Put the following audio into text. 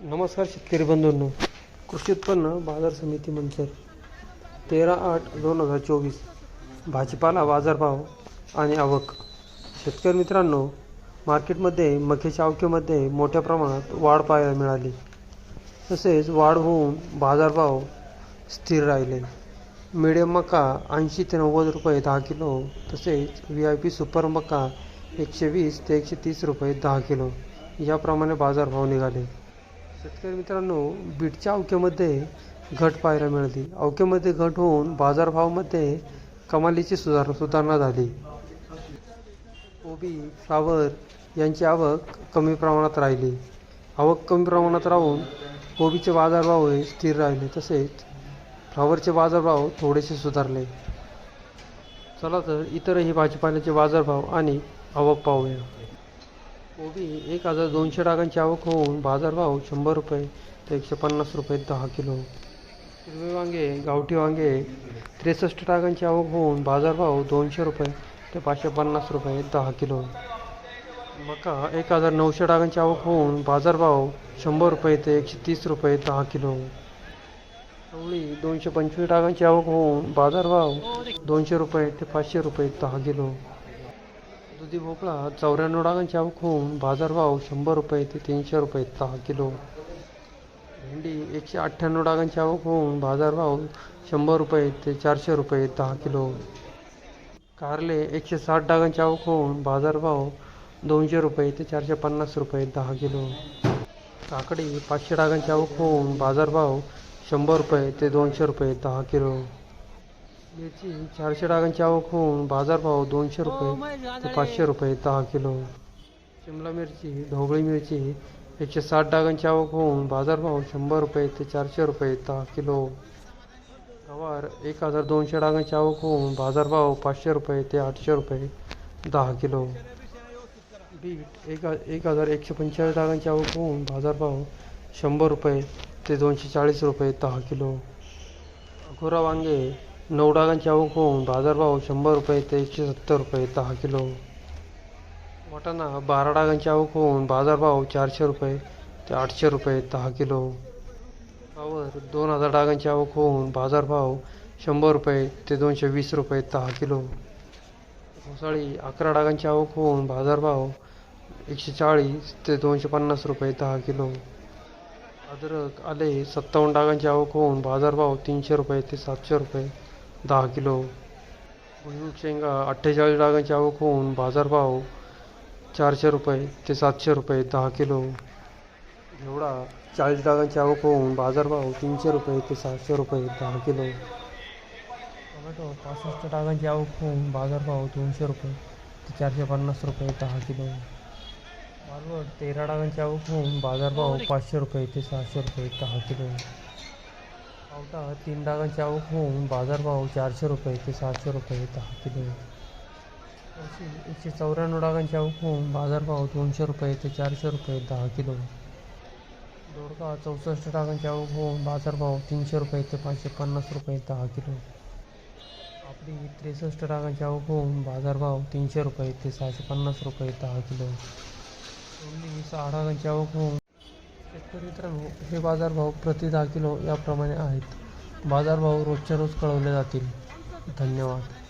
नमस्कार शेतकरी बंधूंनो. कृषी उत्पन्न बाजार समिती मंचर. तेरा आठ दोन हजार चोवीस. भाजीपाला बाजारभाव आणि आवक. शेतकरी मित्रांनो मार्केटमध्ये मक्याच्या आवकेमध्ये मोठ्या प्रमाणात वाढ पाहायला मिळाली. तसेच वाढ होऊन बाजारभाव स्थिर राहिले. मिडियम मका ऐंशी ते नव्वद रुपये दहा किलो तसेच व्ही आय पी सुपर मका एकशे वीस ते एकशे तीस रुपये दहा किलो याप्रमाणे बाजारभाव निघाले. शेतकरी मित्रांनो बीटच्या अवक्यामध्ये घट पाहायला मिळाली. अवक्यामध्ये घट होऊन बाजारभावामध्ये कमालीची सुधार सुधारणा झाली. कोबी फ्लावर यांची आवक कमी प्रमाणात राहिली. आवक कमी प्रमाणात राहून कोबीचे बाजारभाव हे स्थिर राहिले तसेच फ्लावरचे बाजारभाव थोडेसे सुधारले. चला तर इतरही भाजीपाल्याचे बाजारभाव आणि आवक पाहूया. कोबी एक हजार दोनशे टाकांची आवक होऊन बाजारभाव शंभर रुपये ते एकशे पन्नास रुपये दहा किलो. हिरवे वांगे गावठी वांगे त्रेसष्ट टाकांची आवक होऊन बाजारभाव दोनशे रुपये ते पाचशे पन्नास रुपये दहा किलो. मका एक हजार नऊशे टाकांची आवक होऊन बाजारभाव शंभर रुपये ते एकशे तीस रुपये दहा किलो. चवळी दोनशे पंचवीस टाकांची आवक होऊन बाजारभाव दोनशे रुपये ते पाचशे रुपये दहा किलो. दुधी भोपळा चौऱ्याण्णव डागांची आवक होऊन बाजारभाव शंभर रुपये ते तीनशे रुपये दहा किलो. भेंडी एकशे अठ्ठ्याण्णव डागांची आवक होऊन बाजारभाव शंभर रुपये ते चारशे रुपये दहा किलो. कारले एकशे साठ डागांची आवक होऊन बाजारभाव दोनशे रुपये ते चारशे पन्नास रुपये दहा किलो. काकडी पाचशे डागांची आवक होऊन बाजारभाव शंभर रुपये ते दोनशे रुपये दहा किलो. मिरची चारशे डागांची आवक होऊन बाजारभाव दोनशे रुपये ते पाचशे रुपये दहा किलो. शिमला मिरची ढोबळी मिरची एकशे साठ डागांची आवक होऊन बाजारभाव शंभर रुपये ते चारशे रुपये दहा किलो. गवार एक हजार दोनशे डागांची आवक होऊन बाजारभाव पाचशे रुपये ते आठशे रुपये दहा किलो. बीट एक एक हजार एकशे पंचेचाळीस डागांची आवक होऊन बाजारभाव शंभर रुपये ते दोनशे चाळीस रुपये दहा किलो. अकोरा वांगे नऊ डागांची आवक होऊन बाजारभाव शंभर रुपये ते एकशे सत्तर रुपये दहा किलो. वाटाणा बारा डागांची आवक होऊन बाजारभाव चारशे रुपये ते आठशे रुपये दहा किलो. फ्लावर दोन हजार डागांची आवक होऊन बाजारभाव शंभर रुपये ते दोनशे वीस रुपये दहा किलो. घोसाळी अकरा डागांची आवक होऊन बाजारभाव एकशे चाळीस ते दोनशे पन्नास रुपये दहा किलो. अद्रक आले सत्तावन्न डागांची आवक होऊन बाजारभाव तीनशे रुपये ते सातशे रुपये. दहा किलो. भुईमुग शेंगा अठ्ठेचाळीस डागांची आवक होऊन बाजारभाव चारशे रुपये ते सातशे रुपये दहा किलो. घेवडा चाळीस डागांची आवक होऊन बाजारभाव तीनशे रुपये ते सातशे रुपये दहा किलो. टोमॅटो पासष्ट डागांची आवक होऊन बाजारभाव दोनशे रुपये ते चारशे पन्नास रुपये दहा किलो. मालवण तेरा डागांची आवक होऊन बाजारभाव पाचशे रुपये ते सहाशे रुपये दहा किलो. पावटा तीन डागांची आवक होऊन बाजारभाव चारशे रुपये ते सहाशे रुपये दहा किलो. एकशे चौऱ्याण्णव डागांची आवक होऊन बाजारभाव दोनशे रुपये ते चारशे रुपये दहा किलो. दोडका चौसष्ट डागांची आवक होऊन बाजारभाव तीनशे रुपये ते पाचशे पन्नास रुपये दहा किलो. आपली त्रेसष्ट डागांची आवक होऊन बाजारभाव तीनशे रुपये ते सहाशे पन्नास रुपये दहा किलो. सहा डागांची आवक होऊन शेतकरी मित्रांनो हे बाजारभाव प्रति दहा किलो याप्रमाणे आहेत. बाजारभाव रोजच्या रोज कळवले जातील. धन्यवाद.